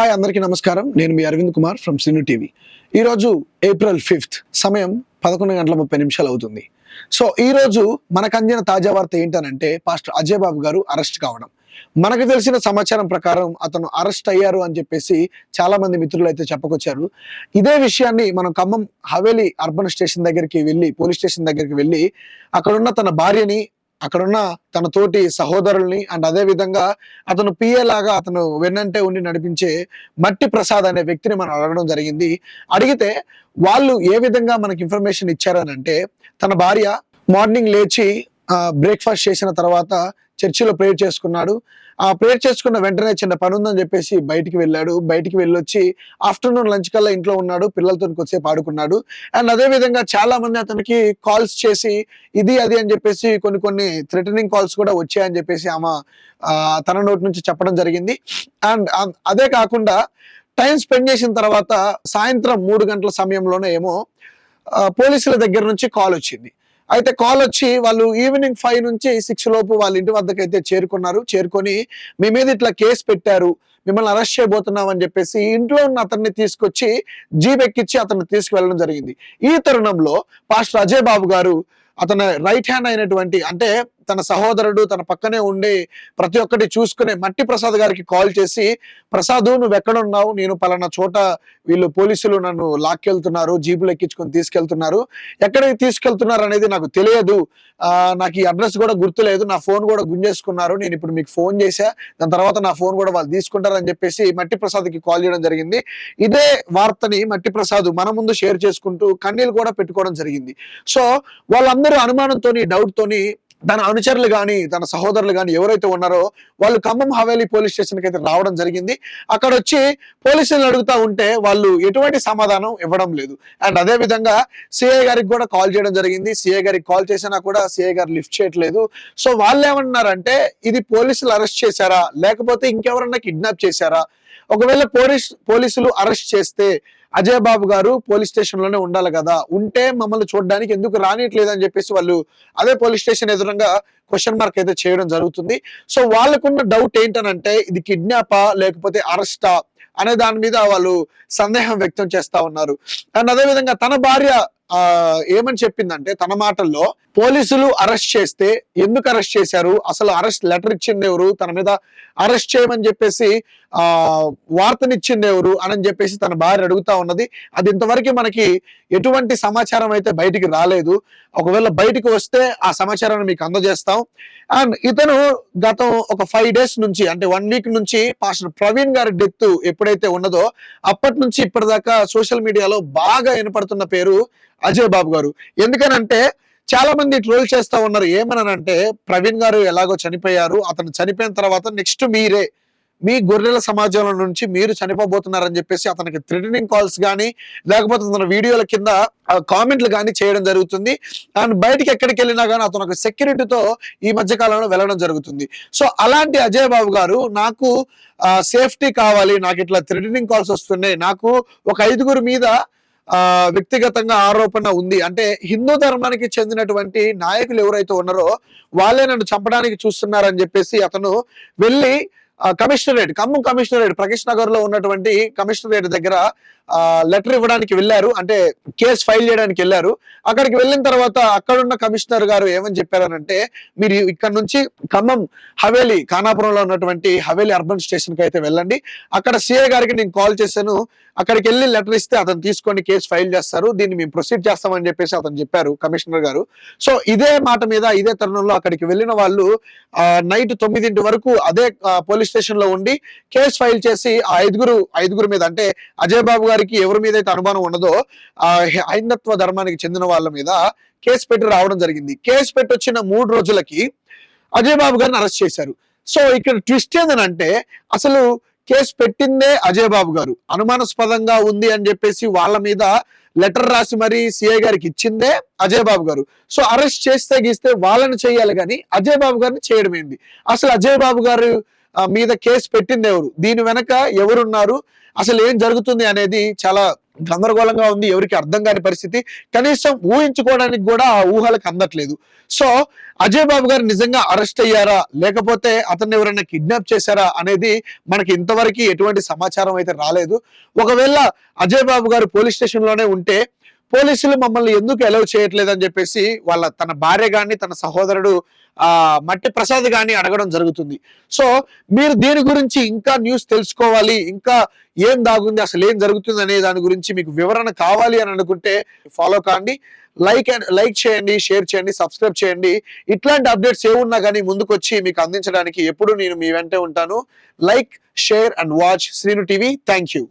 Hi అందరికీ నమస్కారం. నేను మీ అరవింద్ కుమార్ ఫ్రమ్ సిను టీవీ. ఈరోజు ఏప్రిల్ ఫిఫ్త్ సమయం పదకొండు గంటల ముప్పై నిమిషాలు అవుతుంది. సో ఈరోజు మనకు అందిన తాజా వార్త ఏంటనంటే పాస్టర్ అజయ్ బాబు గారు అరెస్ట్ కావడం. మనకు తెలిసిన సమాచారం ప్రకారం అతను అరెస్ట్ అయ్యారు అని చెప్పేసి చాలా మంది మిత్రులు అయితే చెప్పుకొచ్చారు. ఇదే విషయాన్ని మనం ఖమ్మం హవేలీ అర్బన్ స్టేషన్ దగ్గరికి వెళ్ళి పోలీస్ స్టేషన్ దగ్గరికి వెళ్ళి అక్కడున్న తన భార్యని అక్కడున్న తన తోటి సహోదరుల్ని అండ్ అదే విధంగా అతను పిఏ లాగా అతను వెన్నంటే ఉండి నడిపించే మట్టి ప్రసాద్ అనే వ్యక్తిని మనం అడగడం జరిగింది. అడిగితే వాళ్ళు ఏ విధంగా మనకి ఇన్ఫర్మేషన్ ఇచ్చారని అంటే తన భార్య మార్నింగ్ లేచి బ్రేక్ఫాస్ట్ చేసిన తర్వాత చర్చిలో ప్రేయర్ చేసుకున్నాడు. ఆ ప్రేయర్ చేసుకున్న వెంటనే చిన్న పని ఉందని చెప్పేసి బయటికి వెళ్ళాడు. బయటికి వెళ్ళొచ్చి ఆఫ్టర్నూన్ లంచ్ కల్లా ఇంట్లో ఉన్నాడు. పిల్లలతో కొద్దిసేపు ఆడుకున్నాడు. అండ్ అదే విధంగా చాలా మంది అతనికి కాల్స్ చేసి ఇది అది అని చెప్పేసి కొన్ని కొన్ని థ్రెటనింగ్ కాల్స్ కూడా వచ్చాయని చెప్పేసి ఆమె తన నోటి నుంచి చెప్పడం జరిగింది. అండ్ అదే కాకుండా టైం స్పెండ్ చేసిన తర్వాత సాయంత్రం మూడు గంటల సమయంలోనే ఏమో పోలీసుల దగ్గర నుంచి కాల్ వచ్చింది. అయితే కాల్ వచ్చి వాళ్ళు ఈవినింగ్ ఫైవ్ నుంచి సిక్స్ లోపు వాళ్ళ ఇంటి వద్దకు అయితే చేరుకున్నారు. చేరుకొని మీ మీద ఇట్లా కేసు పెట్టారు. మిమ్మల్ని అరెస్ట్ చేయబోతున్నాం అని చెప్పేసి ఇంట్లో ఉన్న అతన్ని తీసుకొచ్చి జీప్ ఎక్కించి అతన్ని తీసుకువెళ్ళడం జరిగింది. ఈ తరుణంలో పాస్టర్ అజయ్ బాబు గారు అతని రైట్ హ్యాండ్ అయినటువంటి అంటే తన సహోదరుడు తన పక్కనే ఉండి ప్రతి ఒక్కటి చూసుకునే మట్టి ప్రసాద్ గారికి కాల్ చేసి ప్రసాద్ నువ్వు ఎక్కడ ఉన్నావు నేను పలానా చోట వీళ్ళు పోలీసులు నన్ను లాక్కెళ్తున్నారు జీపులు ఎక్కించుకొని తీసుకెళ్తున్నారు. ఎక్కడికి తీసుకెళ్తున్నారు అనేది నాకు తెలియదు. నాకు ఈ అడ్రస్ కూడా గుర్తులేదు. నా ఫోన్ కూడా గుంజేసుకున్నారు. నేను ఇప్పుడు మీకు ఫోన్ చేశా. దాని తర్వాత నా ఫోన్ కూడా వాళ్ళు తీసుకుంటారని చెప్పేసి మట్టి ప్రసాద్కి కాల్ చేయడం జరిగింది. ఇదే వార్తని మట్టి ప్రసాద్ మన ముందు షేర్ చేసుకుంటూ కన్నీళ్ళు కూడా పెట్టుకోవడం జరిగింది. సో వాళ్ళందరూ అనుమానంతో డౌట్తోని తన అనుచరులు కానీ తన సహోదరులు కానీ ఎవరైతే ఉన్నారో వాళ్ళు ఖమ్మం హవేలీ పోలీస్ స్టేషన్కి అయితే రావడం జరిగింది. అక్కడ వచ్చి పోలీసులు అడుగుతా ఉంటే వాళ్ళు ఎటువంటి సమాధానం ఇవ్వడం లేదు. అండ్ అదే విధంగా సిఐ గారికి కూడా కాల్ చేయడం జరిగింది. సిఐ గారికి కాల్ చేసినా కూడా సిఐ గారు లిఫ్ట్ చేయట్లేదు. సో వాళ్ళు ఏమన్నారంటే ఇది పోలీసులు అరెస్ట్ చేశారా? లేకపోతే ఇంకెవరన్నా కిడ్నాప్ చేశారా? ఒకవేళ పోలీస్ పోలీసులు అరెస్ట్ చేస్తే అజయ్ బాబు గారు పోలీస్ స్టేషన్లోనే ఉండాలి కదా. ఉంటే మమ్మల్ని చూడడానికి ఎందుకు రానియట్లేదు అని చెప్పేసి వాళ్ళు అదే పోలీస్ స్టేషన్ ఎదురంగా క్వశ్చన్ మార్క్ అయితే చేయడం జరుగుతుంది. సో వాళ్ళకున్న డౌట్ ఏంటనంటే ఇది కిడ్నాపా లేకపోతే అరెస్టా అనే దాని మీద వాళ్ళు సందేహం వ్యక్తం చేస్తా ఉన్నారు. అండ్ అదే విధంగా తన భార్య ఆ, ఏమని చెప్పిందంటే తన మాటల్లో పోలీసులు అరెస్ట్ చేస్తే ఎందుకు అరెస్ట్ చేశారు? అసలు అరెస్ట్ లెటర్ ఇచ్చింది ఎవరు? తన మీద అరెస్ట్ చేయమని చెప్పేసి ఆ వార్తనిచ్చింది ఎవరు అని చెప్పేసి తన భార్య అడుగుతా ఉన్నది. అది ఇంతవరకు మనకి ఎటువంటి సమాచారం అయితే బయటికి రాలేదు. ఒకవేళ బయటికి వస్తే ఆ సమాచారాన్ని మీకు అందజేస్తాం. అండ్ ఇతను గతం ఒక ఫైవ్ డేస్ నుంచి అంటే వన్ వీక్ నుంచి పాస్టర్ ప్రవీణ్ గారి డెత్ ఎప్పుడైతే ఉన్నదో అప్పటి నుంచి ఇప్పటిదాకా సోషల్ మీడియాలో బాగా వినపడుతున్న పేరు అజయ్ బాబు గారు. ఎందుకనంటే చాలా మంది ట్రోల్ చేస్తా ఉన్నారు. ఏమనంటే ప్రవీణ్ గారు ఎలాగో చనిపోయారు అతను చనిపోయిన తర్వాత నెక్స్ట్ మీరే మీ గొర్రెల సమాజంలో నుంచి మీరు చనిపోబోతున్నారని చెప్పేసి అతనికి థ్రెటనింగ్ కాల్స్ కానీ లేకపోతే తన వీడియోల కింద కామెంట్లు కానీ చేయడం జరుగుతుంది. అండ్ బయటికి ఎక్కడికి వెళ్ళినా కానీ అతను ఒక సెక్యూరిటీతో ఈ మధ్య కాలంలో వెళ్ళడం జరుగుతుంది. సో అలాంటి అజయ్ బాబు గారు నాకు సేఫ్టీ కావాలి నాకు ఇట్లా థ్రెటనింగ్ కాల్స్ వస్తున్నాయి. నాకు ఒక ఐదుగురు మీద వ్యక్తిగతంగా ఆరోపణ ఉంది. అంటే హిందూ ధర్మానికి చెందినటువంటి నాయకులు ఎవరైతే ఉన్నారో వాళ్ళే నన్ను చంపడానికి చూస్తున్నారని చెప్పేసి అతను వెళ్ళి కమిషనరేట్ ఖమ్మం కమిషనరేట్ ప్రకాష్ నగర్లో ఉన్నటువంటి కమిషనరేట్ దగ్గర లెటర్ ఇవ్వడానికి వెళ్ళారు. అంటే కేసు ఫైల్ చేయడానికి వెళ్ళారు. అక్కడికి వెళ్ళిన తర్వాత అక్కడున్న కమిషనర్ గారు ఏమని చెప్పారనంటే మీరు ఇక్కడ నుంచి ఖమ్మం హవేలి ఖానాపురంలో ఉన్నటువంటి హవేలీ అర్బన్ స్టేషన్కి అయితే వెళ్ళండి. అక్కడ సిఐ గారికి నేను కాల్ చేశాను. అక్కడికి వెళ్ళి లెటర్ ఇస్తే అతను తీసుకొని కేసు ఫైల్ చేస్తారు. దీన్ని మేము ప్రొసీడ్ చేస్తామని చెప్పేసి అతను చెప్పారు కమిషనర్ గారు. సో ఇదే మాట మీద ఇదే తరుణంలో అక్కడికి వెళ్ళిన వాళ్ళు నైట్ తొమ్మిదింటి వరకు అదే పోలీస్ స్టేషన్లో ఉండి కేసు ఫైల్ చేసి ఆ ఐదుగురు ఐదుగురు మీద అంటే అజయ్ బాబు గారికి ఎవరి మీద అయితే అనుమానం ఉన్నదో ఆ హైందత్వ ధర్మానికి చెందిన వాళ్ళ మీద కేసు పెట్టి రావడం జరిగింది. కేసు పెట్టి వచ్చిన మూడు రోజులకి అజయ్ బాబు గారిని అరెస్ట్ చేశారు. సో ఇక్కడ ట్విస్ట్ ఏంటంటే అసలు కేసు పెట్టిందే అజయ్ బాబు గారు. అనుమానాస్పదంగా ఉంది అని చెప్పేసి వాళ్ళ మీద లెటర్ రాసి మరి సిఐ గారికి ఇచ్చిందే అజయ్ బాబు గారు. సో అరెస్ట్ చేస్తే గీస్తే వాళ్ళని చేయాలి కానీ అజయ్ బాబు గారిని చేయడం ఏంది? అసలు అజయ్ బాబు గారు మీద కేసు పెట్టింది ఎవరు? దీని వెనక ఎవరున్నారు? అసలు ఏం జరుగుతుంది అనేది చాలా గందరగోళంగా ఉంది ఎవరికి అర్థం కాని పరిస్థితి. కనీసం ఊహించుకోవడానికి కూడా ఆ ఊహలకు అందట్లేదు. సో అజయ్ బాబు గారు నిజంగా అరెస్ట్ అయ్యారా? లేకపోతే అతన్ని ఎవరైనా కిడ్నాప్ చేశారా? అనేది మనకి ఇంతవరకు ఎటువంటి సమాచారం అయితే రాలేదు. ఒకవేళ అజయ్ బాబు గారు పోలీస్ స్టేషన్లోనే ఉంటే పోలీసులు మమ్మల్ని ఎందుకు అలౌ చేయట్లేదు అని చెప్పేసి వాళ్ళ తన భార్య గాని తన సహోదరుడు ఆ మట్టి ప్రసాద్ గాని అడగడం జరుగుతుంది. సో మీరు దీని గురించి ఇంకా న్యూస్ తెలుసుకోవాలి ఇంకా ఏం దాగుంది అసలు ఏం జరుగుతుంది అనే దాని గురించి మీకు వివరణ కావాలి అని అనుకుంటే ఫాలో కాండి. లైక్ అండ్ లైక్ చేయండి షేర్ చేయండి సబ్స్క్రైబ్ చేయండి. ఇట్లాంటి అప్డేట్స్ ఏమున్నా కానీ ముందుకొచ్చి మీకు అందించడానికి ఎప్పుడు నేను మీ వెంటే ఉంటాను. Like share and watch Srinu TV thank you